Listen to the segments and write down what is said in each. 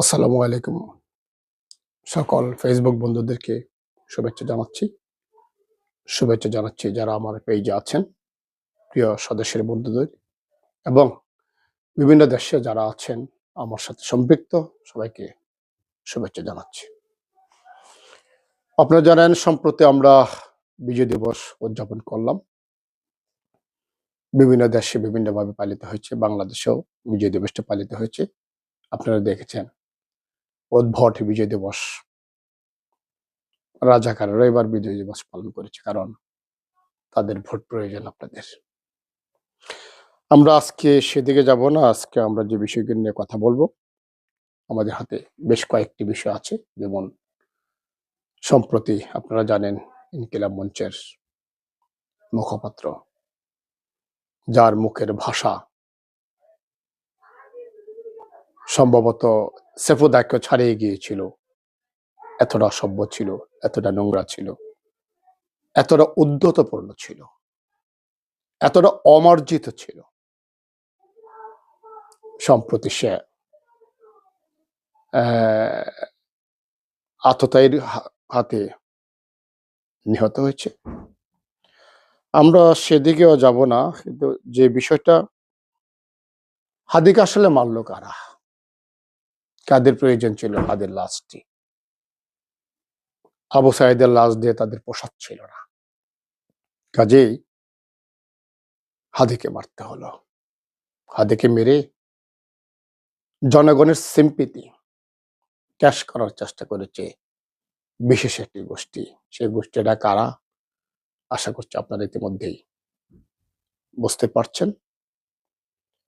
আসসালামু আলাইকুম। সকল ফেসবুক বন্ধুদেরকে শুভেচ্ছা জানাচ্ছি। শুভেচ্ছা জানাচ্ছি যারা আমার পেজে আছেন, প্রিয় সদস্যের বন্ধুদের এবং বিভিন্ন দেশে যারা আছেন, আমার সাথে সম্পৃক্ত, সবাইকে শুভেচ্ছা জানাচ্ছি। আপনারা জানেন, সম্প্রতি আমরা বিজয় দিবস উদযাপন করলাম। বিভিন্ন দেশে বিভিন্নভাবে পালিত হয়েছে, বাংলাদেশেও বিজয় দিবসটা পালিত হয়েছে। আপনারা দেখেছেন উদ্ভট বিজয় দিবস। রাজাকারেরা এবার বিজয় দিবস পালন করেছে কারণ তাদের ভোট প্রয়োজন আপনাদের। আমরা আজকে সেদিকে যাব না, আজকে আমরা যে বিষয়গুলো নিয়ে কথা বলব, আমাদের হাতে বেশ কয়েকটি বিষয় আছে, যেমন সম্প্রতি আপনারা জানেন ইনকিলাব মঞ্চের মুখপাত্র, যার মুখের ভাষা সম্ভবত সেফুদাকে ছাড়িয়ে গিয়েছিল। এতটা অসভ্য ছিল, এতটা নোংরা ছিল, এতটা উদ্ধতপূর্ণ ছিল, এতটা অমার্জিত ছিল। সম্প্রতি সে আততায়ীর হাতে নিহত হয়েছে। আমরা সেদিকেও যাব না, কিন্তু যে বিষয়টা হাদিকে আসলে মারলো কারা? কাদের প্রয়োজন ছিল? হাদের লাশটি। আবু সাইদের লাশ দিয়ে তাদের পোশাক ছিল না। কাজেই হাদিকে মারতে হলো। হাদিকে মেরে জনগণের সিম্পিতি ক্যাশ করার চেষ্টা করেছে বিশেষ একটি গোষ্ঠী। সেই গোষ্ঠীটা কারা? আশা করছি আপনারা ইতিমধ্যেই বুঝতে পারছেন।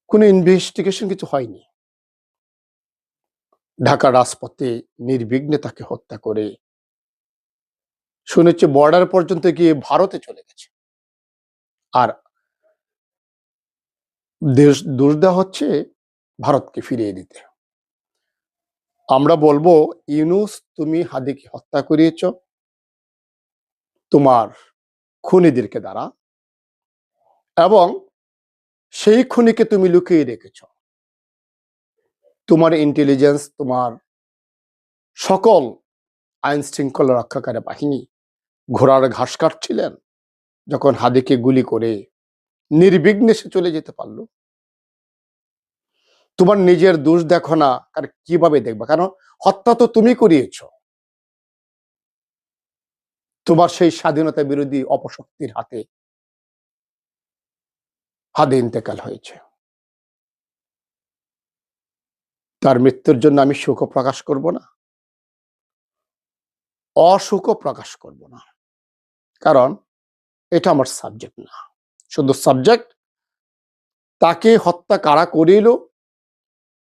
কোনো ইনভেস্টিগেশন কিছু হয়নি। ঢাকা রাজপথে নির্বিঘ্নে তাকে হত্যা করে। শুনেছি বর্ডার পর্যন্ত গিয়ে ভারতে চলে গেছে। আর দেশ দেওয়া হচ্ছে ভারতকে ফিরিয়ে দিতে। আমরা বলব, ইউনুস, তুমি হাদিকে হত্যা করিয়েছ। তোমার খুনিদেরকে দ্বারা। এবং সেই খুনিকে তুমি লুকিয়ে রেখেছ। তোমার ইন্টেলিজেন্স তোমার সকল আইন শৃঙ্খলা রক্ষাকারী বাহিনী ঘোড়ার ঘাস কাটছিলেন, যখন হাদিকে গুলি করে নির্বিঘ্নে সে চলে যেতে পারল। তোমার নিজের দোষ দেখো না আর কীভাবে দেখবা? কারণ হত্যা তো তুমি করিয়েছ। তোমার সেই স্বাধীনতা বিরোধী অপশক্তির হাতে হাদে ইন্তেকাল হয়েছে। তার মৃত্যুর জন্য আমি শোক প্রকাশ করব না অসুখ প্রকাশ করব না। কারণ এটা আমার সাবজেক্ট না। শুধু সাবজেক্ট তাকে হত্যা কারা করিল?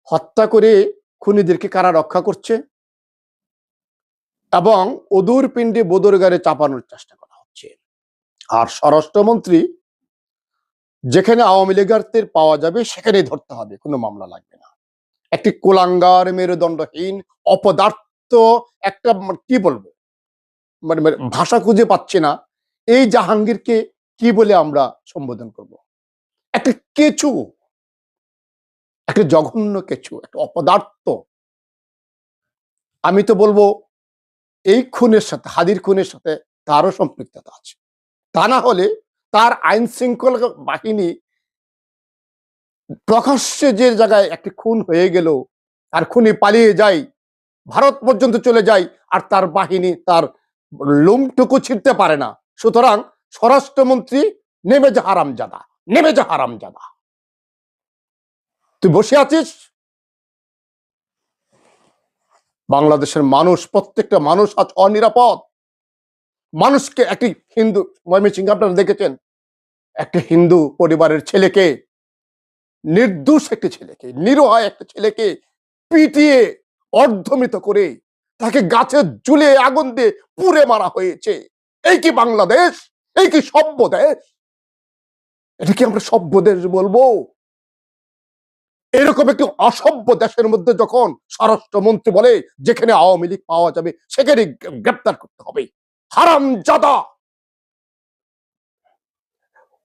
হত্যা করে খুনিদেরকে কারা রক্ষা করছে? এবং অদূর পিণ্ডে বোদর গাড়ে চাপানোর চেষ্টা করা হচ্ছে। আর স্বরাষ্ট্রমন্ত্রী, যেখানে আওয়ামী লীগারদের পাওয়া যাবে, সেখানেই ধরতে হবে, কোনো মামলা লাগবে না। একটি কোলাঙ্গার মেরুদণ্ডহীন অপদার্থ একটা মানে কি বলব? মানে মানে ভাষা খুঁজে পাচ্ছে না। এই জাহাঙ্গীরকে কি বলে আমরা সম্বোধন করব? একটা কেচু। একটা জঘন্য কেচু একটা অপদার্থ। আমি তো বলব এই খুনের সাথে হাদির খুনের সাথে তারও সম্পৃক্ততা আছে। তা না হলে তার আইন শৃঙ্খলা বাহিনী প্রকাশ্যে যে জায়গায় একটি খুন হয়ে গেল আর খুনি পালিয়ে যায়, ভারত পর্যন্ত চলে যায়, আর তার বাহিনী তার লোমটুকু ছিঁড়তে পারে না। সুতরাং স্বরাষ্ট্রমন্ত্রী নেমে যা হারাম জাদা নেমে যা হারাম জাদা তুই বসে আছিস? বাংলাদেশের মানুষ, প্রত্যেকটা মানুষ আজ অনিরাপদ। মানুষকে একটি হিন্দু, ময়মনসিংহ আপনারা দেখেছেন, একটি হিন্দু পরিবারের ছেলেকে নির্দোষ একটি ছেলেকে নিরুহায় একটা ছেলেকে পিটিয়ে অর্ধমিত করে তাকে গাছে ঝুলে আগুন দিয়ে পুড়ে মারা হয়েছে। এই কি বাংলাদেশ? এই কি সভ্য দেশ? এটা কি আমরা সভ্য দেশ বলব? এরকম একটি অসভ্য দেশের মধ্যে যখন স্বরাষ্ট্রমন্ত্রী বলে, যেখানে আওয়ামী লীগ পাওয়া যাবে সেখানে গ্রেপ্তার করতে হবে। হারাম জাদা!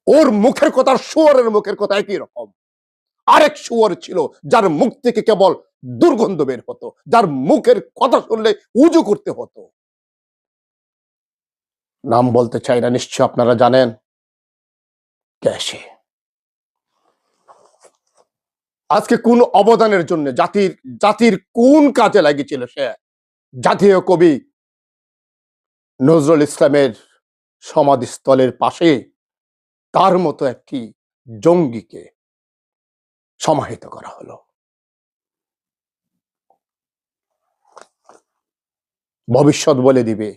ওর মুখের কথা আর শুয়ারের মুখের কথা একই রকম। আরেক শুয়োর ছিল, যার মুখ থেকে কেবল দুর্গন্ধ বের হতো, যার মুখের কথা শুনলে উজু করতে হতো। নাম বলতে চাই না, নিশ্চয় আপনারা জানেন? কে আজকে কোন অবদানের জন্য জাতির জাতির কোন কাজে লাগিয়েছিল সে? জাতীয় কবি নজরুল ইসলামের সমাধিস্থলের পাশে তার মতো একটি জঙ্গিকে সমাহিত করা হলো। ভবিষ্যৎ বলে দিবে,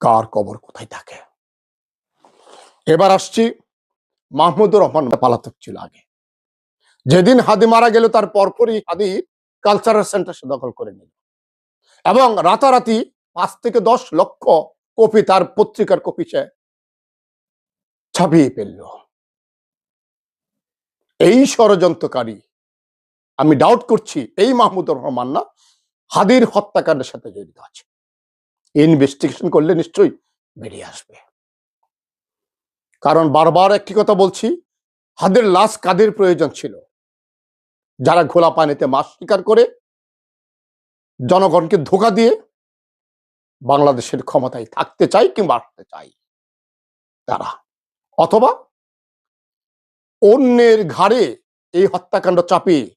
কার কবর কোথায় থাকে। এবার আসছি মাহমুদুর রহমান পালাতক ছিল আগে। যেদিন হাদি মারা গেল, তার পরপরই হাদি কালচারাল সেন্টার সে দখল করে নিল। এবং রাতারাতি পাঁচ থেকে দশ লক্ষ কপি তার পত্রিকার কপি সে ছাপিয়ে ফেলল। এই ষড়যন্ত্রকারী, আমি ডাউট করছি এই মাহমুদুর রহমান না, হাদির হত্যাকাণ্ডের সাথে জড়িত আছে। ইনভেস্টিগেশন করলে নিশ্চয়ই বেরিয়ে আসবে। কারণ বারবার একটি কথা বলছি, হাদের লাশ কাদের প্রয়োজন ছিল? যারা ঘোলা পানিতে মাছ শিকার করে, জনগণকে ধোকা দিয়ে বাংলাদেশের ক্ষমতায় থাকতে চাই কিংবা আসতে চাই তারা, অথবা অন্যের ঘাড়ে এই হত্যাকাণ্ড চাপিয়ে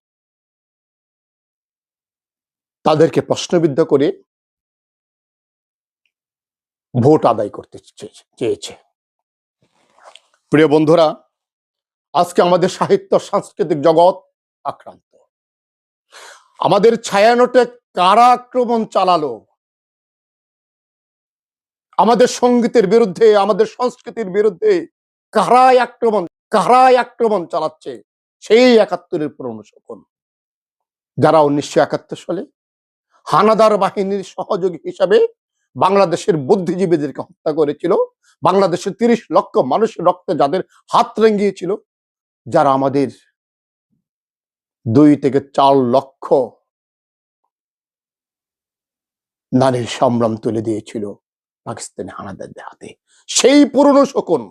তাদেরকে প্রশ্নবিদ্ধ করে ভোট আদায় করতে চেয়েছে- প্রিয় বন্ধুরা, আজকে আমাদের সাহিত্য সাংস্কৃতিক জগৎ আক্রান্ত। আমাদের ছায়ানোটে কারা আক্রমণ চালালো? আমাদের সঙ্গীতের বিরুদ্ধে, আমাদের সংস্কৃতির বিরুদ্ধে কারাই আক্রমণ কারাই আক্রমণ চালাচ্ছে, সেই একাত্তরের পুরনো শকুন যারা উনিশশো একাত্তর সালে হানাদার বাহিনীর সহযোগী হিসাবে বাংলাদেশের বুদ্ধিজীবীদেরকে হত্যা করেছিল, বাংলাদেশের তিরিশ লক্ষ মানুষের রক্তে যাদের হাত রেঙ্গিয়েছিল, যারা আমাদের দুই থেকে চার লক্ষ নারীর সম্ভ্রম তুলে দিয়েছিল পাকিস্তানি হানাদারদের হাতে। সেই পুরনো শকুন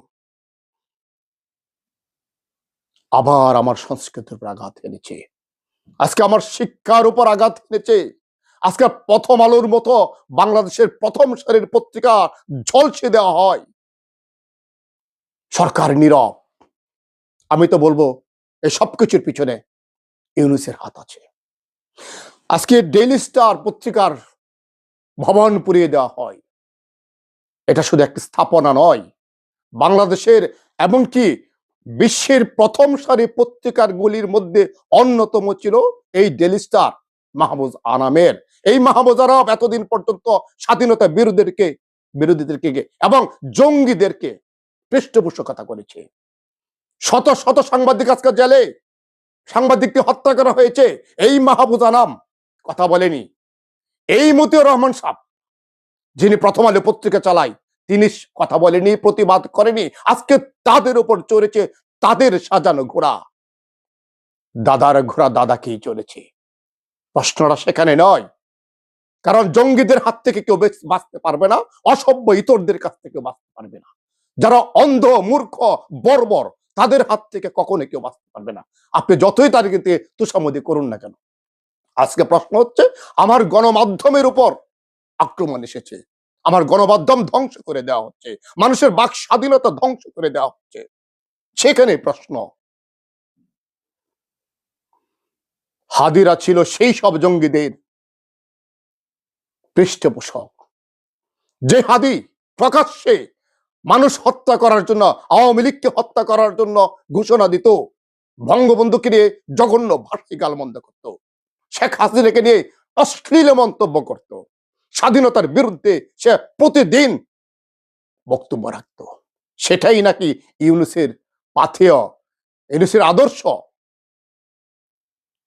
আবার আমার সংস্কৃতির উপর আঘাত এনেছে। আজকে আমার শিক্ষার উপর আঘাত এনেছে। আজকে প্রথম আলোর মতো বাংলাদেশের প্রথম সারির পত্রিকা ঝলসে দেওয়া হয়। সরকার নীরব। আমি তো বলব এই সবকিছুর পিছনে ইউনুসের হাত আছে। আজকে ডেইলি স্টার পত্রিকার ভবন পুড়িয়ে দেওয়া হয়। এটা শুধু একটি স্থাপনা নয়, বাংলাদেশের এমনকি বিশ্বের প্রথম সারি পত্রিকার গুলির মধ্যে অন্যতম ছিল এই ডেলি স্টার মাহবুজ আনামের। এই মাহবুজ আরব এতদিন পর্যন্ত স্বাধীনতা বিরোধীদেরকে বিরোধীদেরকে এবং জঙ্গিদেরকে পৃষ্ঠপোষকতা করেছে। শত শত সাংবাদিক আজকে জেলে, সাংবাদিককে হত্যা করা হয়েছে। এই মাহবুজ আনাম, কথা বলেনি। এই মতিউর রহমান সাহ যিনি প্রথম আলো পত্রিকা চালায় তিনি কথা বলেনি, প্রতিবাদ করেনি। আজকে তাদের উপর চড়েছে, তাদের সাজানো ঘোড়া। দাদার ঘোড়া দাদাকেই চলেছে। প্রশ্নটা সেখানে নয়। কারণ জঙ্গিদের হাত থেকে কেউ বাঁচতে পারবে না, অসভ্য ইতরদের কাছ থেকে বাঁচতে পারবে না। যারা অন্ধ, মূর্খ, বর্বর, তাদের হাত থেকে কখনো কেউ বাঁচতে পারবে না। আপনি যতই তাদেরকে তুষামদি করুন না কেন। আজকে প্রশ্ন হচ্ছে, আমার গণমাধ্যমের উপর আক্রমণ এসেছে। আমার গণমাধ্যম ধ্বংস করে দেওয়া হচ্ছে। মানুষের বাক স্বাধীনতা ধ্বংস করে দেওয়া হচ্ছে। সেখানে প্রশ্ন। হাদিরা ছিল সেই সব জঙ্গিদের পৃষ্ঠপোষক। যে হাদি প্রকাশ্যে মানুষ হত্যা করার জন্য, আওয়ামী লীগকে হত্যা করার জন্য ঘোষণা দিত। বঙ্গবন্ধুকে নিয়ে জঘন্য ভাষী গালমন্দ করত। শেখ হাসিনাকে নিয়ে অশ্লীল মন্তব্য করত। স্বাধীনতার বিরুদ্ধে সে প্রতিদিন বক্তব্য রাখত। সেটাই নাকি ইউনুসের পাথেয়, ইউনুসের আদর্শ?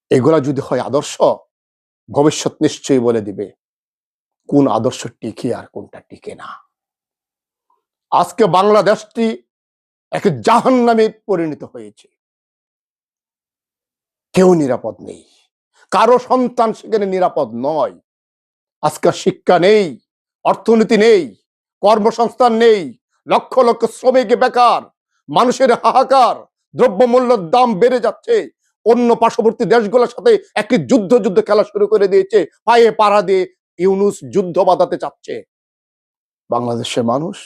এগুলা যদি হয় আদর্শ, ভবিষ্যৎ নিশ্চয়ই বলে দিবে, কোন আদর্শ টিকে আর কোনটা টিকে না। আজকে বাংলাদেশটি এক জাহান নামে পরিণত হয়েছে। কেউ নিরাপদ নেই। কারও সন্তান সেখানে নিরাপদ নয়। আজকে শিক্ষা নেই, অর্থনীতি নেই, কর্মসংস্থান নেই, লক্ষ লক্ষ শ্রমিক বেকার, মানুষের হাহাকার দ্রব্যমূল্যের দাম বেড়ে যাচ্ছে। অন্য পার্শ্ববর্তী দেশগুলোর সাথে একটি যুদ্ধ যুদ্ধ খেলা শুরু করে দিয়েছে, পায়ে পাড়া দিয়ে ইউনুস যুদ্ধ বাঁধাতে চাচ্ছে। বাংলাদেশের মানুষ,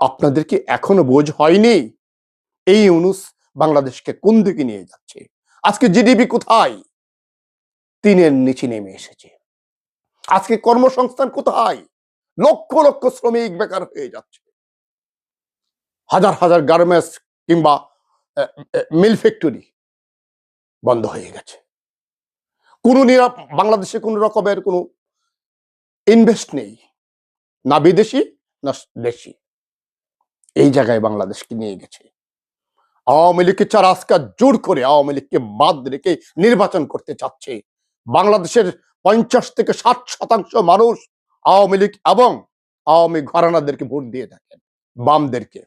আপনাদের কি এখনও বোঝ হয়নি এই ইউনুস বাংলাদেশকে কোন দিকে নিয়ে যাচ্ছে? আজকে জিডিপি কোথায়? তিনের নিচে নেমে এসেছে। আজকে কর্মসংস্থান কোথায়? লক্ষ লক্ষ শ্রমিক বেকার হয়ে যাচ্ছে। হাজার হাজার গার্মেন্টস কিংবা মিল ফ্যাক্টরি বন্ধ হয়ে গেছে। কোন নিরাপ, বাংলাদেশে কোন রকমের কোনো ইনভেস্ট নেই। না বিদেশি, না দেশি। এই জায়গায় বাংলাদেশকে নিয়ে গেছে। আওয়ামী লীগকে চার আজকাল জোর করে আওয়ামী লীগকে বাদ রেখে নির্বাচন করতে চাচ্ছে। বাংলাদেশের পঞ্চাশ থেকে ষাট শতাংশ মানুষ আওয়ামী লীগ এবং আওয়ামী ঘরানাদেরকে ভোট দিয়ে থাকেন, বামদেরকে,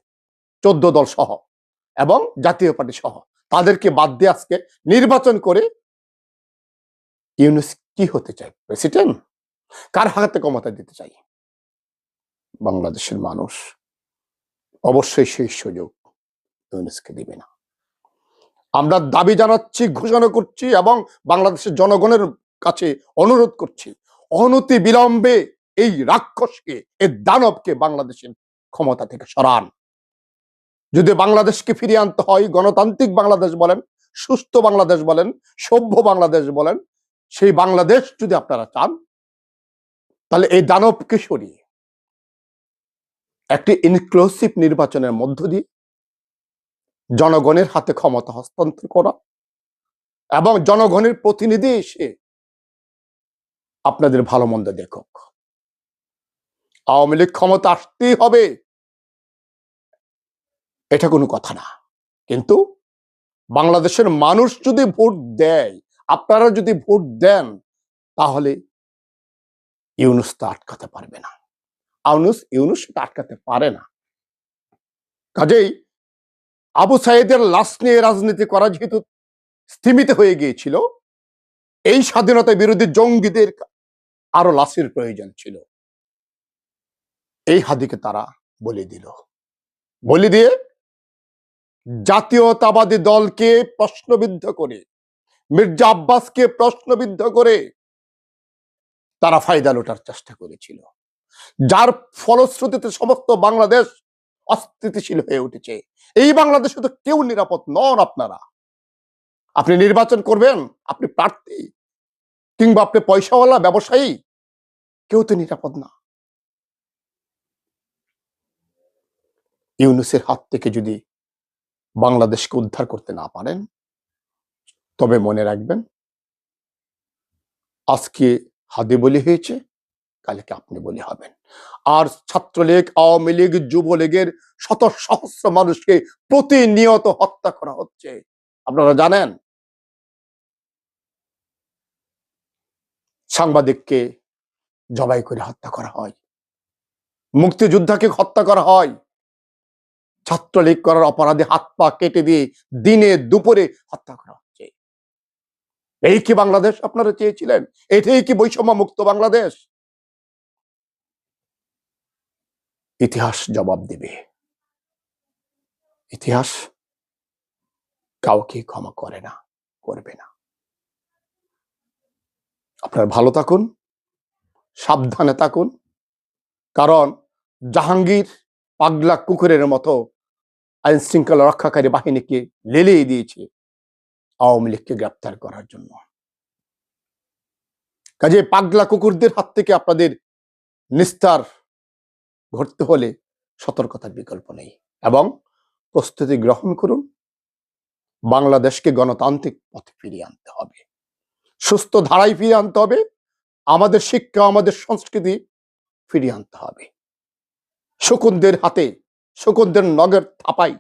চোদ্দ দল সহ এবং জাতীয় পার্টি সহ। তাদেরকে বাদ দিয়ে আজকে নির্বাচন করে ইউনুস কি হতে চায়? প্রেসিডেন্ট? কার হাতে ক্ষমতা দিতে চাই? বাংলাদেশের মানুষ অবশ্যই সেই সুযোগ ইউনুসকে দিবে না। আমরা দাবি জানাচ্ছি, ঘোষণা করছি এবং বাংলাদেশের জনগণের কাছে অনুরোধ করছি, অনতি বিলম্বে এই রাক্ষসকে, এই দানবকে বাংলাদেশের ক্ষমতা থেকে সরান। যদি বাংলাদেশকে ফিরিয়ে আনতে হয়, গণতান্ত্রিক বাংলাদেশ বলেন, সুস্থ বাংলাদেশ বলেন, সভ্য বাংলাদেশ বলেন, সেই বাংলাদেশ যদি আপনারা চান, তাহলে এই দানবকে সরিয়ে, একটি ইনক্লুসিভ নির্বাচনের মধ্য দিয়ে জনগণের হাতে ক্ষমতা হস্তান্তর করা এবং জনগণের প্রতিনিধি এসে আপনাদের ভালো মন্দ দেখুক। আওয়ামী লীগ ক্ষমতা আসতেই হবে। এটা কোনো কথা না। কিন্তু বাংলাদেশের মানুষ যদি ভোট দেয় আপনারা যদি ভোট দেন, তাহলে ইউনুস তা আটকাতে পারবে না। আউনুস, ইউনুস সেটা আটকাতে পারে না। কাজেই আবু সাইদের লাশ নিয়ে রাজনীতি করা যেহেতু স্থিমিত হয়ে গিয়েছিল, এই স্বাধীনতা বিরোধী জঙ্গিদের আরও লাশের প্রয়োজন ছিল। এই হাদিকে তারা বলে দিল। বলে দিয়ে জাতীয়তাবাদী দলকে প্রশ্নবিদ্ধ করে, মির্জা আব্বাসকে প্রশ্নবিদ্ধ করে তারা ফায়দা লোটার চেষ্টা করেছিল। যার ফলশ্রুতিতে সমস্ত বাংলাদেশ অস্থিতিশীল হয়ে উঠেছে। এই বাংলাদেশে তো কেউ নিরাপদ নন আপনারা। আপনি নির্বাচন করবেন, আপনি প্রার্থী। কিংবা আপনি পয়সাওয়ালা ব্যবসায়ী, কেউ তো নিরাপদ না। ইউনুসের হাত থেকে যদি বাংলাদেশকে উদ্ধার করতে না পারেন, তবে মনে রাখবেন, আজকে হাদি বলি হয়েছে, কালকে আপনি বলি হবেন। আর ছাত্রলীগ, আওয়ামী লীগ, যুবলীগের শত সহস্র মানুষকে প্রতিনিয়ত হত্যা করা হচ্ছে। আপনারা জানেন সাংবাদিককে জবাই করে হত্যা করা হয়। মুক্তিযোদ্ধাকে হত্যা করা হয়। ছাত্রলীগ করার অপরাধে হাত পা কেটে দিয়ে দিনে দুপুরে হত্যা করা হচ্ছে। এই কি বাংলাদেশ আপনারা চেয়েছিলেন? এটাই কি বৈষম্য মুক্ত বাংলাদেশ? ইতিহাস জবাব দেবে। ইতিহাস কাউকে ক্ষমা করে না, করবে না। আপনারা ভালো থাকুন, সাবধানে থাকুন, কারণ জাহাঙ্গীর পাগলা কুকুরের মতো আইন শৃঙ্খলা রক্ষাকারী বাহিনীকে লেলিয়ে দিয়েছে আওয়ামী লীগকে গ্রেপ্তার করার জন্য। কাজে পাগলা কুকুরদের হাত থেকে আপনাদের নিস্তার ঘটতে হলে সতর্কতার বিকল্প নেই এবং প্রস্তুতি গ্রহণ করুন। বাংলাদেশকে গণতান্ত্রিক পথে ফিরিয়ে আনতে হবে। সুস্থ ধারায় ফিরিয়ে আনতে হবে। আমাদের শিক্ষা, আমাদের সংস্কৃতি ফিরিয়ে আনতে হবে। শকুনদের হাতে, শকুনদের নগের থাপাই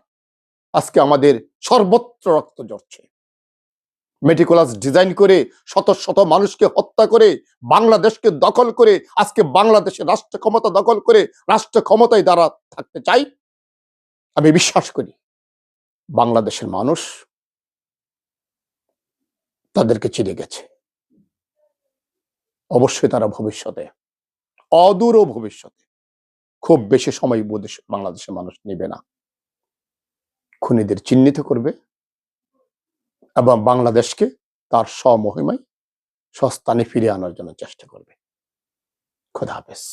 আজকে আমাদের সর্বত্র রক্ত জড়ছে মেটিকুলাস ডিজাইন করে শত শত মানুষকে হত্যা করে, বাংলাদেশকে দখল করে, আজকে বাংলাদেশের রাষ্ট্র ক্ষমতা দখল করে, রাষ্ট্র ক্ষমতায় দ্বারা থাকতে চাই। আমি বিশ্বাস করি, বাংলাদেশের মানুষ তাদেরকে চিনে গেছে। অবশ্যই তারা ভবিষ্যতে, অদূর ভবিষ্যতে খুব বেশি সময় বাংলাদেশের মানুষ নেবে না। খুনিদের চিহ্নিত করবে এবং বাংলাদেশকে তার স্বমহিমায় সস্তানে ফিরে আনার জন্য চেষ্টা করবে। খোদা হাফেজ।